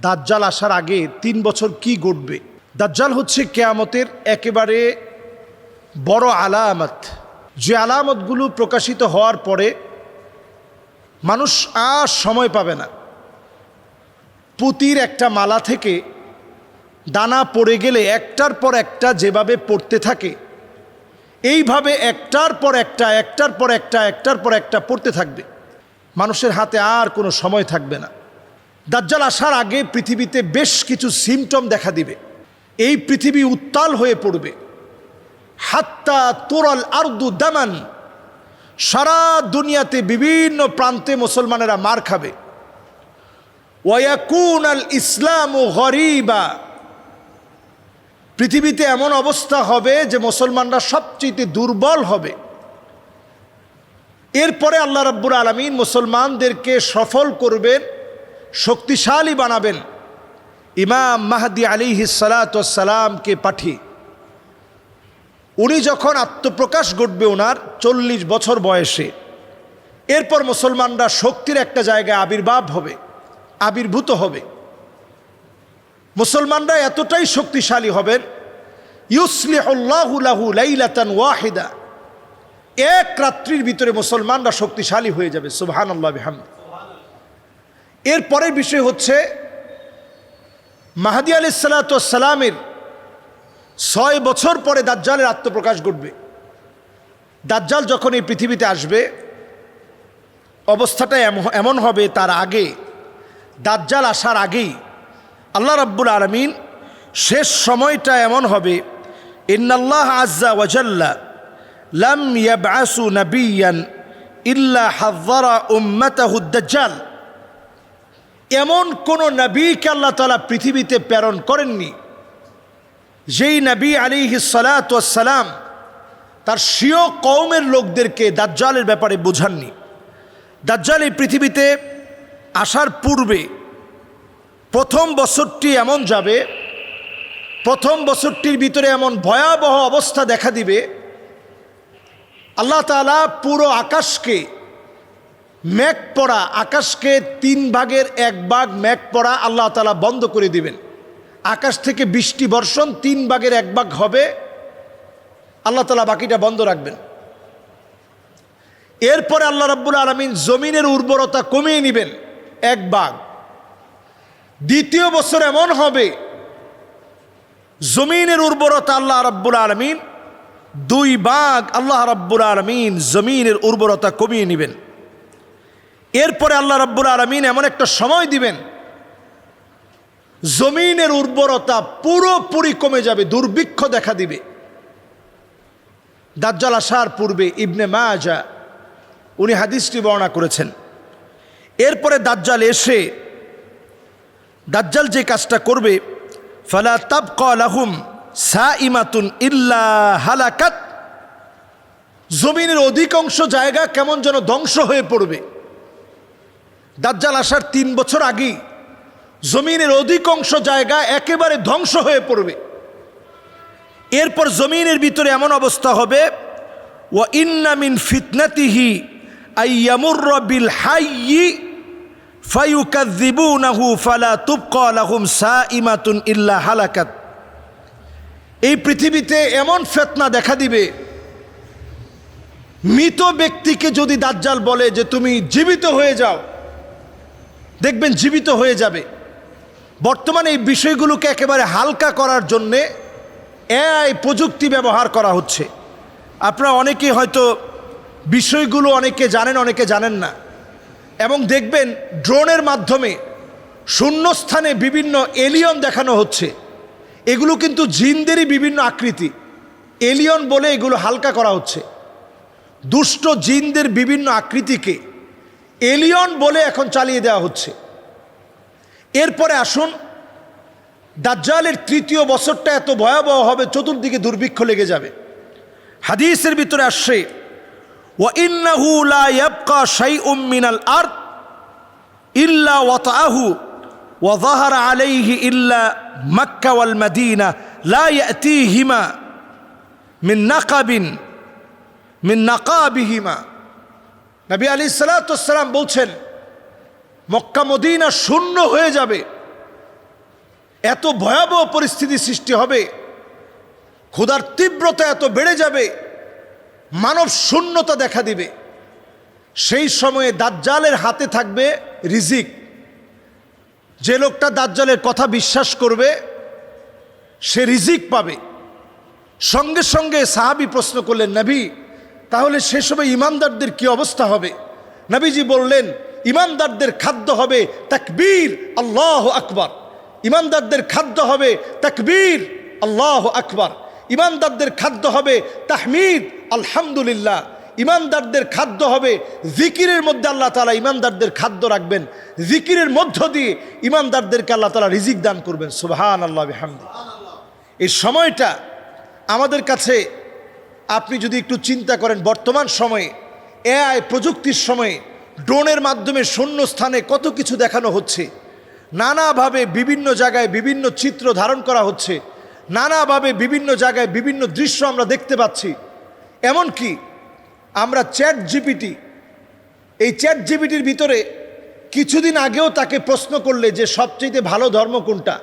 দাজ্জাল আসার আগে তিন বছর কি ঘটবে? দাজ্জাল হচ্ছে কেয়ামতের একেবারে বড় আলামত। যে আলামতগুলো প্রকাশিত হওয়ার পরে মানুষ আর সময় পাবে না। পুতির একটা মালা থেকে দানা পড়ে গেলে একটার পর একটা যেভাবে পড়তে থাকে, এইভাবে একটার পর একটা, একটার পর একটা, একটার পর একটা পড়তে থাকবে। মানুষের হাতে আর কোনো সময় থাকবে না। দাজ্জাল আসার আগে পৃথিবীতে বেশ কিছু সিমটম দেখা দিবে। এই পৃথিবী উত্তাল হয়ে পড়বে। হাত্তা তোরাল আর্দু দামান। সারা দুনিয়াতে বিভিন্ন প্রান্তে মুসলমানেরা মার খাবে। ওয়াকুন আল ইসলাম ও গরিবা। পৃথিবীতে এমন অবস্থা হবে যে মুসলমানরা সবচেয়ে দুর্বল হবে। এরপরে আল্লাহ রাব্বুর আলমিন মুসলমানদেরকে সফল করবেন। শক্তিশালী বানাবেন। ইমাম মাহাদি আলী সালাতামকে পাঠিয়ে। উনি যখন আত্মপ্রকাশ ঘটবে ওনার চল্লিশ বছর বয়সে, এরপর মুসলমানরা শক্তির একটা জায়গায় আবির্ভাব হবে, আবির্ভূত হবে। মুসলমানরা এতটাই শক্তিশালী হবেন ইউসলিহল্লাহুলাহু লাইলাতান ওয়াহিদা। এক রাত্রির ভিতরে মুসলমানরা শক্তিশালী হয়ে যাবে সুবহান আল্লাহ বিহামদ এরপরের বিষয় হচ্ছে, মাহাদি আলি সালাতামের ছয় বছর পরে দাজ্জালের আত্মপ্রকাশ ঘটবে। দাজ্জাল যখন এই পৃথিবীতে আসবে, অবস্থাটা এম- এমন হবে তার আগে, দাজ্জাল আসার আগেই আল্লাহ রাব্বুল আলমিন শেষ সময়টা এমন হবে, ইন্নাল্লাহ আজ্জা ওয়াজাল্লা লাম ইয়াবআসু নাবিয়ান ইল্লা হাযযারা উম্মাতাহু দাজ্জাল। এমন কোন নবীকে আল্লাহ তাআলা পৃথিবীতে প্রেরণ করেননি। যেই নবী আলিহি সালাম তার স্বীয় কওমের লোকদেরকে দাজ্জালের ব্যাপারে বোঝাননি। দাজ্জাল এই পৃথিবীতে আসার পূর্বে প্রথম বছরটি এমন যাবে, প্রথম বছরটির ভিতরে এমন ভয়াবহ অবস্থা দেখা দিবে। আল্লাহ তাআলা পুরো আকাশকে মেঘ পড়া আকাশকে তিন ভাগের এক ভাগ মেঘ পড়া আল্লাহ তাআলা বন্ধ করে দিবেন। আকাশ থেকে বৃষ্টি বর্ষণ তিন ভাগের এক ভাগ হবে। আল্লাহ তালা বাকিটা বন্ধ রাখবেন। এরপরে আল্লাহ রাব্বুল আলমিন জমিনের উর্বরতা কমিয়ে নেবেন এক ভাগ। দ্বিতীয় বছর এমন হবে, জমিনের উর্বরতা আল্লাহ রাব্বুল আলমিন দুই ভাগ আল্লাহ রাব্বুল আলমিন জমিনের উর্বরতা কমিয়ে নেবেন। এরপরে আল্লাহ রাব্বুল আলমিন এমন একটা সময় দিবেন, জমিনের উর্বরতা পুরোপুরি কমে যাবে, দুর্ভিক্ষ দেখা দিবে। দাজ্জাল আসার পূর্বে ইবনে মাজা, উনি হাদিসটি বর্ণনা করেছেন। এরপরে দাজ্জাল এসে, দাজ্জাল যে কাজটা করবে, ফালা তাবকা লাহুম সা ইমাতুন ইল্লা হালাকাত, জমিনের অধিকাংশ জায়গা কেমন যেন ধ্বংস হয়ে পড়বে। দাজ্জাল আসার তিন বছর আগেই জমিনের অধিকাংশ জায়গা একেবারে ধ্বংস হয়ে পড়বে। এরপর জমিনের ভিতরে এমন অবস্থা হবে ও ইন্নামিন ফিতনাতিহি আইয়ামুর হাইয়ি ফালা ইল্লা হালাকাত। এই পৃথিবীতে এমন ফেতনা দেখা দিবে, মৃত ব্যক্তিকে যদি দাজ্জাল বলে যে তুমি জীবিত হয়ে যাও দেখবেন জীবিত হয়ে যাবে। বর্তমানে এই বিষয়গুলোকে একেবারে হালকা করার জন্যে এআই প্রযুক্তি ব্যবহার করা হচ্ছে। আপনারা অনেকেই হয়তো বিষয়গুলো অনেকে জানেন অনেকে জানেন না। এবং দেখবেন ড্রোনের মাধ্যমে শূন্যস্থানে বিভিন্ন এলিয়ন দেখানো হচ্ছে। এগুলো কিন্তু জিনদেরই বিভিন্ন আকৃতি। এলিয়ন বলে এগুলো হালকা করা হচ্ছে। দুষ্ট জিনদের বিভিন্ন আকৃতিকে এলিয়ন বলে এখন চালিয়ে দেওয়া হচ্ছে। এরপরে আসুন, দাজ্জালের তৃতীয় বছরটা এত ভয়াবহ হবে, চতুর্দিকে দুর্ভিক্ষ লেগে যাবে। হাদিসের ভিতরে আসছে ইয়াবকা শাইউম মিনাল আরদ ইল্লা ওয়াতাহু ওয়া যাহারা আলাইহি ইল্লা মক্কা ওয়াল মদিনা লা ইয়াতিহিমা মিন নাকাবিন মিন নাকাবিহিমা। নবী আলী সালাতাম বলছেন, মক্কা মদিনা শূন্য হয়ে যাবে। এত ভয়াবহ পরিস্থিতি সৃষ্টি হবে। ক্ষুধার তীব্রতা এত বেড়ে যাবে। মানব শূন্যতা দেখা দিবে। সেই সময়ে দাজ্জালের হাতে থাকবে রিজিক। যে লোকটা দাজ্জালের কথা বিশ্বাস করবে, সে রিজিক পাবে। সঙ্গে সঙ্গে সাহাবি প্রশ্ন করলেন, নবী তাহলে সে সময় ইমানদারদের কি অবস্থা হবে? নবীজি বললেন, ইমানদারদের খাদ্য হবে তাকবীর, আল্লাহ আকবার। ইমানদারদের খাদ্য হবে তাকবীর, আল্লাহ আকবার। ইমানদারদের খাদ্য হবে তাহমিদ, আলহামদুলিল্লাহ। ইমানদারদের খাদ্য হবে জিকিরের মধ্যে আল্লাহ তালা ইমানদারদের খাদ্য রাখবেন। জিকিরের মধ্য দিয়ে ইমানদারদেরকে আল্লাহ তালা রিজিক দান করবেন। সুবহান আল্লাহ হামদি এই সময়টা আমাদের কাছে আপনি যদি একটু চিন্তা করেন, বর্তমান সময়ে এআই প্রযুক্তির সময়ে ড্রোনের মাধ্যমে শূন্য স্থানে কত কিছু দেখানো হচ্ছে, নানাভাবে বিভিন্ন জায়গায় বিভিন্ন চিত্র ধারণ করা হচ্ছে, নানাভাবে বিভিন্ন জায়গায় বিভিন্ন দৃশ্য আমরা দেখতে পাচ্ছি। এমনকি আমরা চ্যাট জিপিটি এই চ্যাট জিপিটির ভিতরে কিছুদিন আগেও তাকে প্রশ্ন করলে যে সবচেয়ে ভালো ধর্ম কোনটা?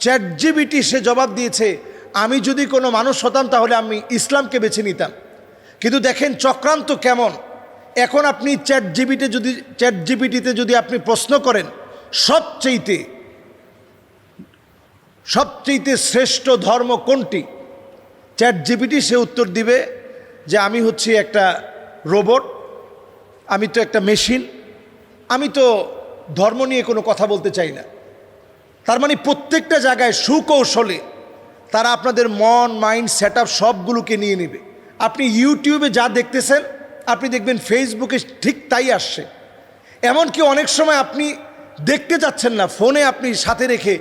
চ্যাট জিবিটি সে জবাব দিয়েছে আমি যদি কোনো মানুষ হতাম, তাহলে আমি ইসলামকে বেছে নিতাম। কিন্তু দেখেন চক্রান্ত কেমন? এখন আপনি চ্যাট জিবিতে যদি, চ্যাট জিবিটিতে যদি আপনি প্রশ্ন করেন, সবচেয়েতে সবচেয়েতে শ্রেষ্ঠ ধর্ম কোনটি? চ্যাট জিবিটি সে উত্তর দিবে যে আমি হচ্ছি একটা রোবট, আমি তো একটা মেশিন, আমি তো ধর্ম নিয়ে কোনো কথা বলতে চাই না। তার মানে প্রত্যেকটা জায়গায় সুকৌশলে তারা আপনাদের মন, মাইন্ড সেট সবগুলোকে নিয়ে নেবে। আপনি ইউটিউবে যা দেখতেছেন, আপনি দেখবেন ফেসবুকে ঠিক তাই আসছে। এমনকি অনেক সময় আপনি দেখতে যাচ্ছেন না, ফোনে আপনি সাথে রেখে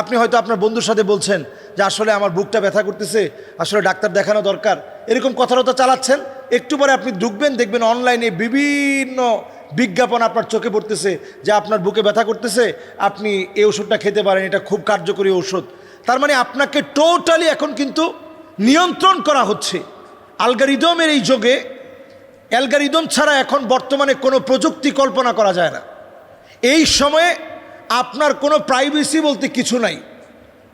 আপনি হয়তো আপনার বন্ধুর সাথে বলছেন যে, আসলে আমার বুকটা ব্যথা করতেছে, আসলে ডাক্তার দেখানো দরকার। এরকম কথাবার্তা চালাচ্ছেন, একটু পরে আপনি ঢুকবেন, দেখবেন অনলাইনে বিভিন্ন বিজ্ঞাপন আপনার চোখে পড়তেছে যে, আপনার বুকে ব্যথা করতেছে, আপনি এই ওষুধটা খেতে পারেন, এটা খুব কার্যকরী ঔষধ। তার মানে আপনাকে টোটালি এখন কিন্তু নিয়ন্ত্রণ করা হচ্ছে। আলগারিদমের এই যুগে অ্যালগারিদম ছাড়া এখন বর্তমানে কোনো প্রযুক্তি কল্পনা করা যায় না। এই সময়ে আপনার কোনো প্রাইভেসি বলতে কিছু নাই।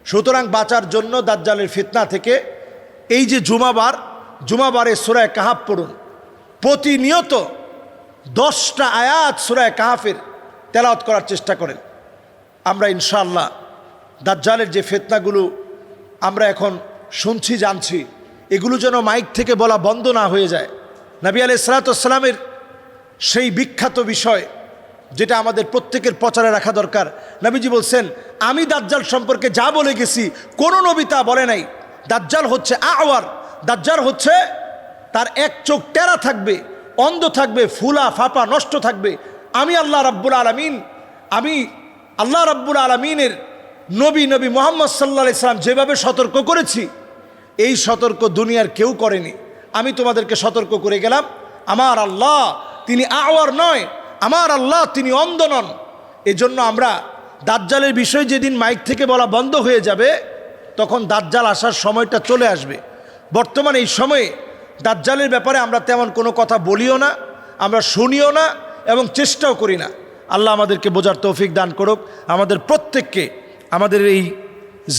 সুতরাং বাঁচার জন্য দাজ্জালের ফিতনা থেকে এই যে জুমাবার, জুমাবারে সুরায় কাহাব পড়ুন। প্রতিনিয়ত দশটা আয়াত সুরায় কাহাফের তেলাওয়াত করার চেষ্টা করেন। আমরা ইনশাআল্লাহ দাজ্জালের যে ফেতনাগুলো আমরা এখন শুনছি, জানছি, এগুলো যেন মাইক থেকে বলা বন্ধ না হয়ে যায়। নবী আলি সালাতামের সেই বিখ্যাত বিষয় যেটা আমাদের প্রত্যেকের প্রচারে রাখা দরকার। নবীজি বলছেন, আমি দাজ্জাল সম্পর্কে যা বলে গেছি, কোনো নবী তা বলে নাই। দাজ্জাল হচ্ছে আওয়ার, দাজ্জাল হচ্ছে তার এক চোখ টেরা থাকবে, অন্ধ থাকবে, ফুলা ফাপা নষ্ট থাকবে। আমি আল্লাহ রাব্বুল আলমিন, আমি আল্লাহ রাব্বুল আলমিনের নবী নবী মোহাম্মদ সাল্লা ইসলাম যেভাবে সতর্ক করেছি, এই সতর্ক দুনিয়ার কেউ করেনি। আমি তোমাদেরকে সতর্ক করে গেলাম, আমার আল্লাহ তিনি আওয়ার নয়, আমার আল্লাহ তিনি অন্ধ নন। এজন্য আমরা দাজ্জালের বিষয় যেদিন মাইক থেকে বলা বন্ধ হয়ে যাবে, তখন দাজ্জাল আসার সময়টা চলে আসবে। বর্তমান এই সময়ে দাজ্জালের ব্যাপারে আমরা তেমন কোনো কথা বলিও না, আমরা শুনিও না এবং চেষ্টাও করি না। আল্লাহ আমাদেরকে বোঝার তৌফিক দান করুক। আমাদের প্রত্যেককে আমাদের এই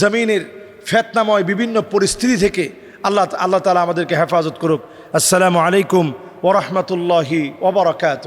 জমিনের ফেতনাময় বিভিন্ন পরিস্থিতি থেকে আল্লাহ আল্লাহ তালা আমাদেরকে হেফাজত করুক। আসসালামু আলাইকুম ওরহমতুল্লাহি ওবরাকাত